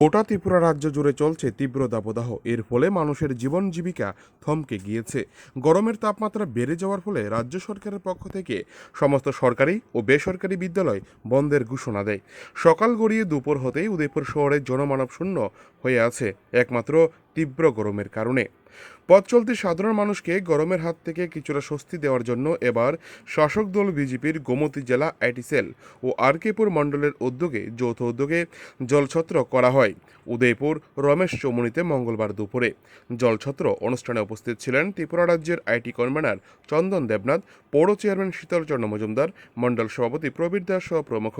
গোটা ত্রিপুরা রাজ্য জুড়ে চলছে তীব্র দাবদাহ। এর ফলে মানুষের জীবন জীবিকা থমকে গিয়েছে। গরমের তাপমাত্রা বেড়ে যাওয়ার ফলে রাজ্য সরকারের পক্ষ থেকে সমস্ত সরকারি ও বেসরকারি বিদ্যালয় বন্ধের ঘোষণা দেয়। সকাল গড়িয়ে দুপুর হতেই উদয়পুর শহরে জনমানব শূন্য হয়ে আছে একমাত্র তীব্র গরমের কারণে। পথ চলতি সাধারণ মানুষকে গরমের হাত থেকে কিছুটা স্বস্তি দেওয়ার জন্য এবার শাসক দল বিজেপির গোমতী জেলা আইটিসেল ও আরকেপুর মণ্ডলের উদ্যোগে, যৌথ উদ্যোগে জলছত্র করা হয়। উদয়পুর, রমেশ চৌমুনিতে মঙ্গলবার দুপুরে। জলছত্র অনুষ্ঠানে উপস্থিত ছিলেন ত্রিপুরা রাজ্যের আইটি কনভেনার চন্দন দেবনাথ, পৌর চেয়ারম্যান শীতলচন্দ্র মজুমদার, মণ্ডল সভাপতি প্রবীর দাস সহ প্রমুখ।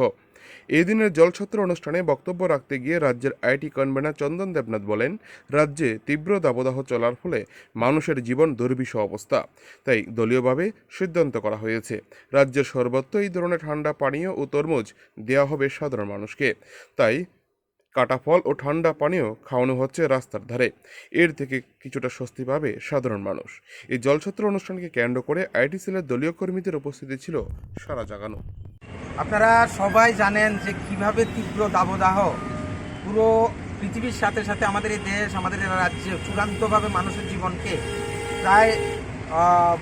এদিনের জলছত্র অনুষ্ঠানে বক্তব্য রাখতে গিয়ে রাজ্যের আইটি কনভেনার চন্দন দেবনাথ বলেন, রাজ্যে তীব্র দাবদাহ চলার ফলে মানুষের জীবন দুর্বিষহ অবস্থা। তাই দলীয়ভাবে সিদ্ধান্ত করা হয়েছে, রাজ্যের সর্বত্র এই ধরনের ঠান্ডা পানীয় ও তরমুজ দেওয়া হবে সাধারণ মানুষকে। তাই কাটা ফল ও ঠান্ডা পানীয় খাওয়ানো হচ্ছে রাস্তার ধারে। এর থেকে কিছুটা স্বস্তি পাবে সাধারণ মানুষ। এই জলছত্র অনুষ্ঠানকে কেন্দ্র করে আইটি সেলের দলীয় কর্মীদের উপস্থিতি ছিল সারা জাগানো। আপনারা সবাই জানেন যে কীভাবে তীব্র দাবদাহ পুরো পৃথিবীর সাথে সাথে আমাদের এই দেশ আমাদের রাজ্যে চূড়ান্তভাবে মানুষের জীবনকে প্রায় আহ,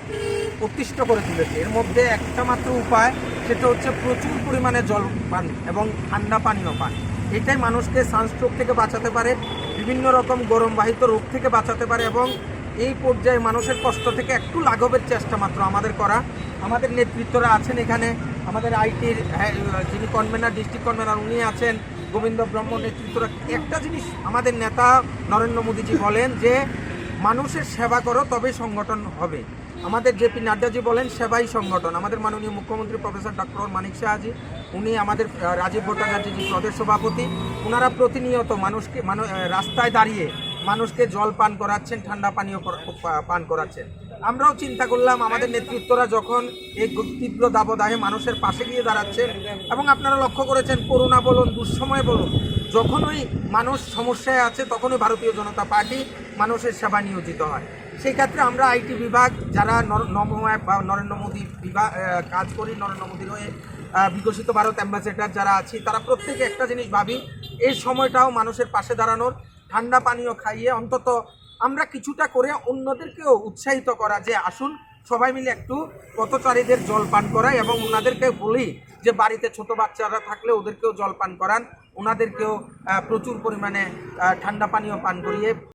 অতিষ্ঠ করে তুলেছে। এর মধ্যে একটা মাত্র উপায় সেটা হচ্ছে প্রচুর পরিমাণে জল পান এবং ঠান্ডা পানীয় পান। এটাই মানুষকে সানস্ট্রোক থেকে বাঁচাতে পারে বিভিন্ন রকম গরমবাহিত রোগ থেকে বাঁচাতে পারে এবং এই পর্যায়ে মানুষের কষ্ট থেকে একটু লাঘবের চেষ্টা মাত্র আমাদের করা। আমাদের নেতৃত্বরা আছেন এখানে আমাদের আইটির যিনি কনভেনার ডিস্ট্রিক্ট কনভেনার উনি আছেন। গোবিন্দ ব্রহ্ম নেতৃত্বরা একটা জিনিস আমাদের নেতা নরেন্দ্র মোদীজি বলেন যে মানুষের সেবা করো তবে সংগঠন হবে। আমাদের জেপি নাড্ডাজি বলেন সেবাই সংগঠন। আমাদের মাননীয় মুখ্যমন্ত্রী প্রফেসর ডক্টর মানিক শাহজি উনি আমাদের রাজীব ভট্টাচার্যজি প্রদেশ সভাপতি ওনারা প্রতিনিয়ত মানুষকে মানু আহ, রাস্তায় দাঁড়িয়ে মানুষকে জল পান করাচ্ছেন ঠান্ডা পানীয় পান করাচ্ছেন। আমরাও চিন্তা করলাম, আমাদের নেতৃত্বরা যখন এই তীব্র দাবদাহে মানুষের পাশে গিয়ে দাঁড়াচ্ছেন এবং আপনারা লক্ষ্য করেছেন, করোনা বলুন, দুঃসময় বলুন যখনই মানুষ সমস্যায় আছে, তখনই ভারতীয় জনতা পার্টি মানুষের সেবা নিয়োজিত হয়। সেই ক্ষেত্রে আমরা আইটি বিভাগ, যারা নমো বা নরেন্দ্র মোদী বিভাগ কাজ করি, নরেন্দ্র মোদীর হয়ে বিকশিত ভারত অ্যাম্বাসেডার যারা আছি, তারা প্রত্যেকে একটা জিনিস ভাবি, এই সময়টাও মানুষের পাশে দাঁড়ানোর। ঠান্ডা পানীয় খাইয়ে অন্তত আমরা কিছুটা করে অন্যদেরকেও উৎসাহিত করা যে আসুন সবাই মিলে একটু পথচারীদের জল পান করাই এবং ওনাদেরকে বলি যে বাড়িতে ছোট বাচ্চারা থাকলে ওদেরকেও জল পান করান ওনাদেরকেও প্রচুর পরিমাণে ঠান্ডা পানীয় পান করিয়ে